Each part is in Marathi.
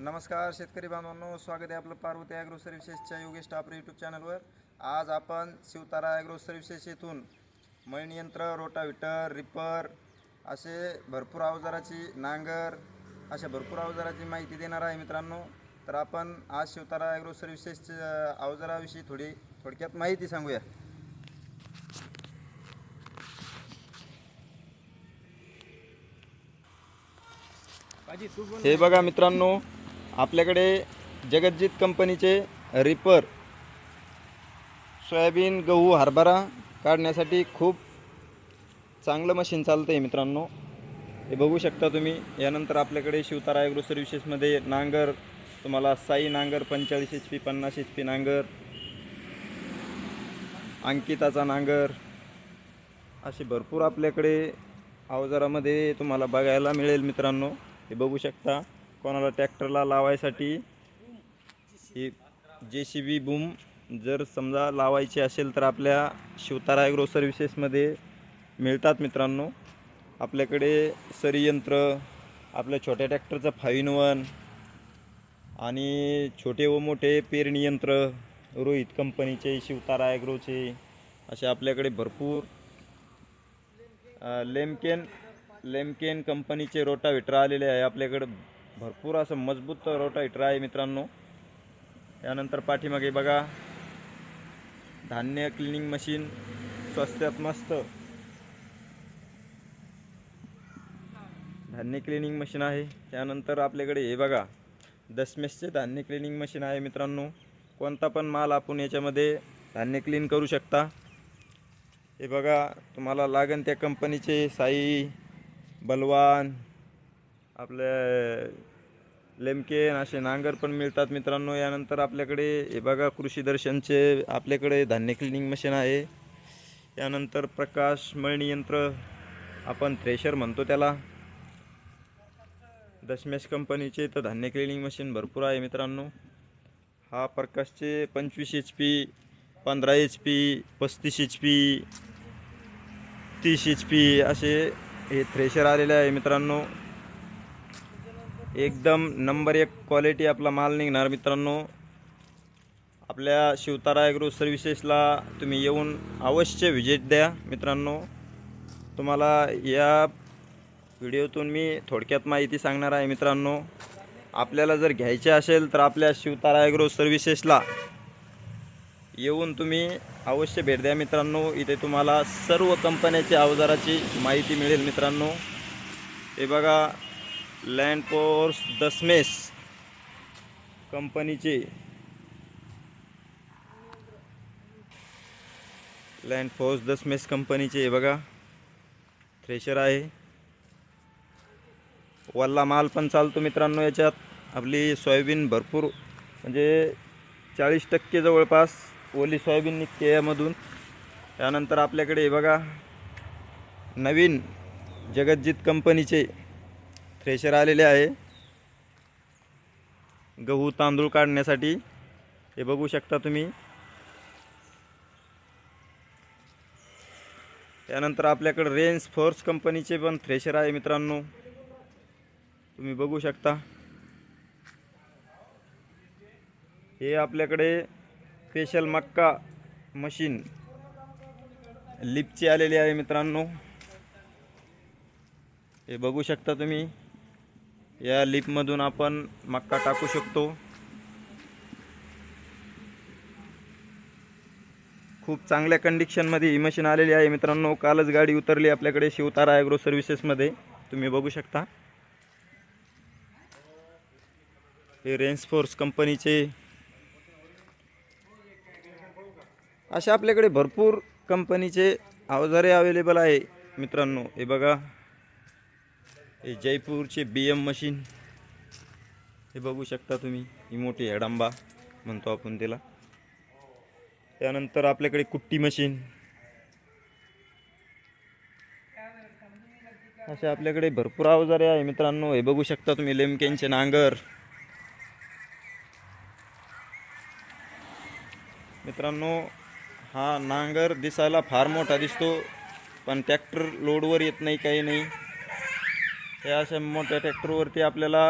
नमस्कार शेतकरी बांधवांनो स्वागत आहे आपलं पार्वती ॲग्रो सर्व्हिसेसच्या योगेश टापर यूट्यूब चॅनलवर आज आपण शिवतारा ॲग्रो सर्व्हिसेस येथून मळणी यंत्र रोटाविटर रिपर असे भरपूर अवजाराची नांगर अशा भरपूर अवजाराची माहिती देणार आहे मित्रांनो. तर आपण आज शिवतारा ॲग्रो सर्व्हिसेसच्या अवजाराविषयी थोडी थोडक्यात माहिती सांगूया. हे बघा मित्रांनो आपल्याकडे जगज्जीत कंपनीचे रिपर सोयाबीन गहू हरभरा काढण्यासाठी खूप चांगलं मशीन चालतं आहे मित्रांनो. हे बघू शकता तुम्ही. यानंतर आपल्याकडे शिवतारा ॲग्रो सर्व्हिसेसमध्ये नांगर तुम्हाला साई नांगर पंचेचाळीस एच पी पन्नास एच पी नांगर अंकिताचा नांगर असे भरपूर आपल्याकडे अवजारामध्ये तुम्हाला बघायला मिळेल मित्रांनो. हे बघू शकता. कोणाला ट्रॅक्टरला लावायसाठी ही जे सी बी बूम जर समजा लावायची असेल तर आपल्या शिवतारा ॲग्रो सर्व्हिसेसमध्ये मिळतात मित्रांनो. आपल्याकडे सरीयंत्र आपल्या छोट्या ट्रॅक्टरचं फाय इन वन आणि छोटे व मोठे पेरणी यंत्र रोहित कंपनीचे शिवतारा ॲग्रोचे असे आपल्याकडे भरपूर. लेमकेन लेमकेन कंपनीचे रोटावेटर आलेले आहे आपल्याकडे. भरपूर असं मजबूत रोटावेटर आहे मित्रांनो. यानंतर पाठीमागे बघा. धान्य क्लिनिंग मशीन स्वस्त्यात मस्त. धान्य क्लिनिंग मशीन आहे. त्यानंतर आपल्याकडे हे बघा. दसमेसचे धान्य क्लिनिंग मशीन आहे मित्रांनो. कोणता पण माल आपण याच्यामध्ये धान्य क्लीन करू शकता. हे बघा तुम्हाला लागन त्या कंपनीचे साई बलवान आपल्या लेमकेन असे नांगर पण मिळतात मित्रांनो. यानंतर आपल्याकडे हे बघा कृषी दर्शनचे आपल्याकडे धान्य क्लिनिंग मशीन आहे. यानंतर प्रकाश मळणी यंत्र आपण थ्रेशर म्हणतो त्याला. दशमेश कंपनीचे तर धान्य क्लिनिंग मशीन भरपूर आहे मित्रांनो. हा प्रकाशचे पंचवीस एच पी पंधरा एच पी पस्तीस एच पी तीस एच पी असे हे थ्रेशर आलेले आहे मित्रांनो. एकदम नंबर एक क्वालिटी आपला माल निघणार मित्रांनो. आपल्या शिवतारा ॲग्रो सर्व्हिसेसला तुम्ही येऊन अवश्य व्हिजिट द्या मित्रांनो. तुम्हाला या व्हिडिओतून मी थोडक्यात माहिती सांगणार आहे मित्रांनो. आपल्याला जर घ्यायचे असेल तर आपल्या शिवतारा ॲग्रो सर्व्हिसेसला येऊन तुम्ही अवश्य भेट द्या मित्रांनो. इथे तुम्हाला सर्व कंपन्याच्या अवजाराची माहिती मिळेल मित्रांनो. हे बघा लँड पोर्स दसमेस कंपनीचे. लँड फोर्स दसमेस कंपनीचे बघा. थ्रेशर आहे. वल्ला माल पण चालतो मित्रांनो याच्यात. आपली सोयाबीन भरपूर म्हणजे चाळीस टक्के जवळपास ओली सोयाबीन निघते यामधून. त्यानंतर आपल्याकडे बघा. नवीन जगज्जीत कंपनीचे थ्रेशर आलेले आहे. गहू तांदूळ काढण्यासाठी. हे बघू शकता तुम्ही. त्यानंतर आपल्याकडे रेन्स फोर्स कंपनीचे पण थ्रेशर आहे मित्रांनो. तुम्ही बघू शकता. हे आपल्याकडे स्पेशल मक्का मशीन लिपची आलेली आहे मित्रांनो. हे बघू शकता तुम्ही. या लिपमधून आपण मक्का टाकू शकतो. खूप चांगल्या कंडिशनमध्ये ही मशीन आलेली आहे. मित्रांनो कालच गाडी उतरली आपल्याकडे शिवतारा ॲग्रो सर्व्हिसेसमध्ये तुम्ही बघू शकता. हे रेन्सफोर्स कंपनीचे अशा आपल्याकडे भरपूर कंपनीचे अवजारे अवेलेबल आहे. मित्रांनो हे बघा. हे जयपूरचे बी एम मशीन हे बघू शकता तुम्ही ही मोठी हेडांबा म्हणतो आपण त्याला त्यानंतर आपल्याकडे कुट्टी मशीन असे आपल्याकडे भरपूर अवजारे आहे मित्रांनो. हे बघू शकता तुम्ही लेमकेनचे नांगर. मित्रांनो हा नांगर दिसायला फार मोठा दिसतो पण ट्रॅक्टर लोडवर येत नाही काही नाही. या अशा मोठ्या ट्रॅक्टरवरती आपल्याला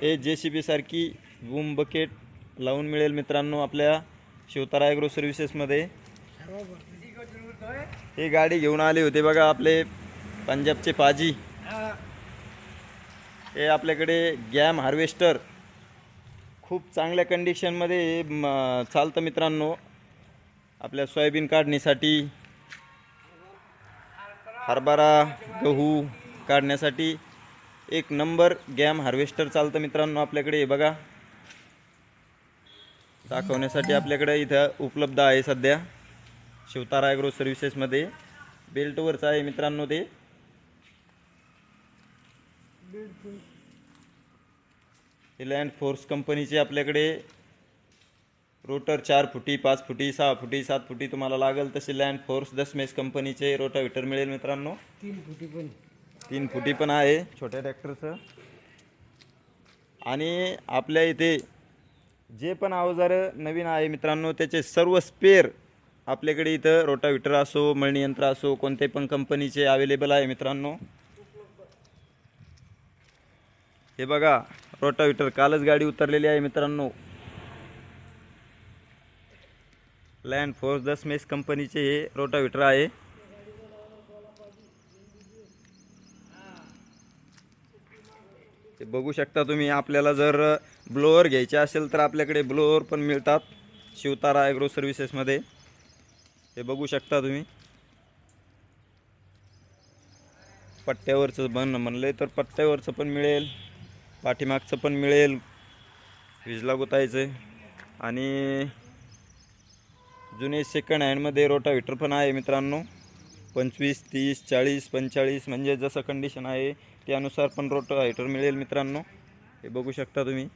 हे जे सी बी सारखी बूम बकेट लावून मिळेल मित्रांनो आपल्या शिवतारा ॲग्रो सर्व्हिसेसमध्ये हे गाडी घेऊन आले होते बघा आपले पंजाबचे पाजी. हे आपल्याकडे गॅम हार्वेस्टर. खूप चांगल्या कंडिशनमध्ये चालतं मित्रांनो. आपल्या सोयाबीन काढणीसाठी. हरभरा गहू काढण्यासाठी एक नंबर गॅम हार्वेस्टर चालतं मित्रांनो आपल्याकडे. हे बघा. दाखवण्यासाठी आपल्याकडे इथं उपलब्ध आहे सध्या. शिवतारा ॲग्रो सर्व्हिसेसमध्ये बेल्टवरचं आहे मित्रांनो ते. लँड फोर्स कंपनीचे आपल्याकडे रोटर चार फुटी पाच फुटी सहा फुटी सात फुटी तुम्हाला लागेल तसे लँड फोर्स दसमेस कंपनीचे रोटावेटर मिळेल मित्रांनो. तीन फुटी पण. तीन फुटी पण आहे. छोट्या ट्रॅक्टरचं आणि आपल्या इथे जे पण अवजारं नवीन आहे मित्रांनो त्याचे सर्व स्पेअर आपल्याकडे इथं रोटाविटर असो मळणी यंत्र असो कोणते पण कंपनीचे अवेलेबल आहे मित्रांनो. हे बघा रोटाविटर कालच गाडी उतरलेली आहे मित्रांनो. लँड फोर्स दस मेस कंपनीचे हे रोटाविटर आहे. ते बघू शकता तुम्ही आपल्याला जर ब्लोअर घ्यायचे असेल तर आपल्याकडे ब्लोअर पण मिळतात शिवतारा ॲग्रो सर्व्हिसेसमध्ये हे बघू शकता तुम्ही. पट्ट्यावरचं बन म्हणलं तर पट्ट्यावरचं पण मिळेल पाठीमागचं पण मिळेल वीज गुतायचं आणि जुने सेकंड हँडमध्ये रोटाव्हिटर पण आहे मित्रांनो. पंचवीस तीस चाळीस पंचेचाळीस म्हणजे जसं कंडिशन आहे त्यानुसार पण रोटाव्हिटर मिळेल मित्रांनो. हे बघू शकता तुम्ही.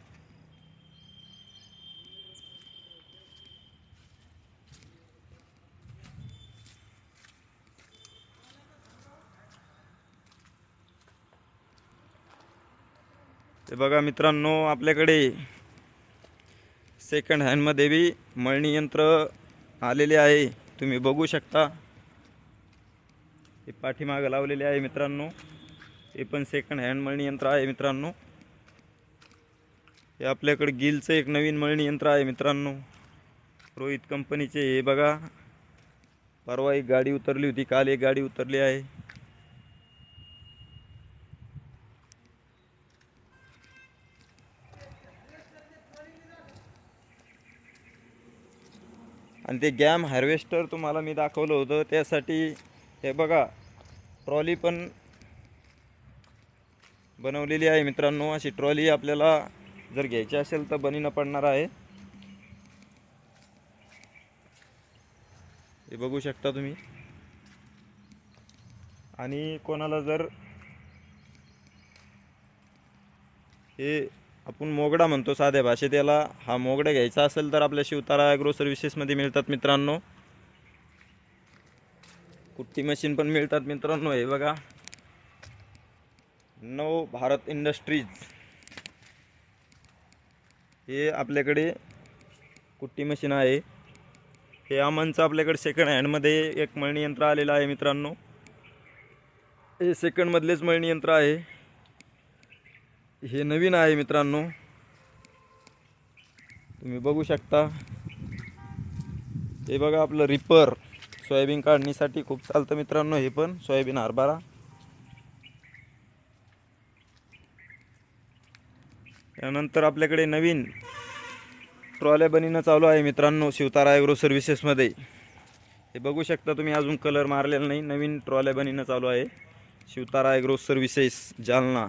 ते बघा मित्रांनो आपल्याकडे सेकंड हँडमध्ये बी मळणी यंत्र आलेले आहे. तुम्ही बघू शकता. हे पाठीमागं लावलेले आहे मित्रांनो. हे पण सेकंड हँड मळणी यंत्र आहे मित्रांनो. हे आपल्याकडे गिलचं एक नवीन मळणी यंत्र आहे मित्रांनो. रोहित कंपनीचे हे बघा. परवा एक गाडी उतरली होती काल एक गाडी उतरली आहे. आणि ते गॅम हार्वेस्टर तुम्हाला मी दाखवलं होतं त्यासाठी हे बघा ट्रॉली पण बनवलेली आहे मित्रांनो. अशी ट्रॉली आपल्याला जर घ्यायची असेल तर बनीनं पडणार आहे. हे बघू शकता तुम्ही. आणि कोणाला जर हे आपण मोगडा म्हणतो साध्या भाषेत. याला हा मोगडा घ्यायचा असेल तर आपल्या शिवतारा ॲग्रो सर्व्हिसेसमध्ये मिळतात मित्रांनो. कुट्टी मशीन पण मिळतात मित्रांनो हे बघा. नव भारत इंडस्ट्रीज हे आपल्याकडे कुट्टी मशीन आहे. हे अमनचं आपल्याकडे सेकंड हँडमध्ये एक मळणी यंत्र आलेलं आहे मित्रांनो. हे सेकंडमधलेच मळणी यंत्र आहे. हे नवीन आहे मित्रांनो. तुम्ही बघू शकता. हे बघा आपलं रिपर सोयाबीन काढणीसाठी खूप चालतं मित्रांनो हे पण सोयाबीन हरभरा. त्यानंतर आपल्याकडे नवीन ट्रॉल्या बनीनं चालू आहे मित्रांनो शिवतारा ॲग्रो सर्व्हिसेसमध्ये हे बघू शकता तुम्ही अजून कलर मारलेला नाही. नवीन ट्रॉल्या बनीनं चालू आहे शिवतारा ॲग्रो सर्व्हिसेस जालना.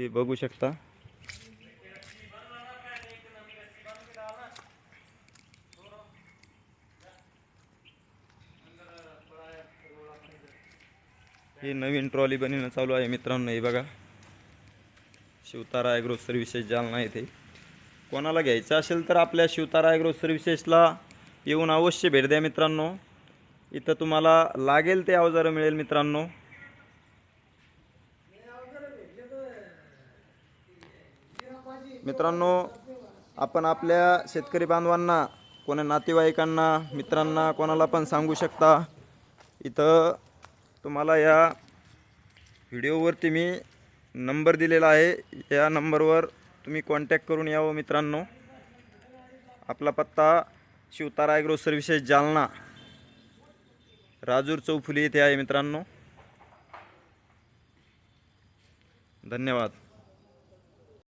हे बघू शकता. हे नवीन ट्रॉली बनवणं चालू आहे मित्रांनो हे बघा. शिवतारा ॲग्रो सर्व्हिसेस जालना येथे. कोणाला घ्यायचं असेल तर आपल्या शिवतारा ॲग्रो सर्व्हिसेसला येऊन अवश्य भेट द्या मित्रांनो. इथं तुम्हाला लागेल ते अवजारं मिळेल मित्रांनो. मित्रांनो आपण आपल्या शेतकरी बांधवांना कोणा नातेवाईकांना मित्रांना कोणाला पण सांगू शकता. इथं तुम्हाला या व्हिडिओवरती मी नंबर दिलेला आहे. या नंबरवर तुम्ही कॉन्टॅक्ट करून यावं मित्रांनो. आपला पत्ता शिवतारा ॲग्रो सर्व्हिसेस जालना राजूर चौफुली येथे आहे मित्रांनो. धन्यवाद.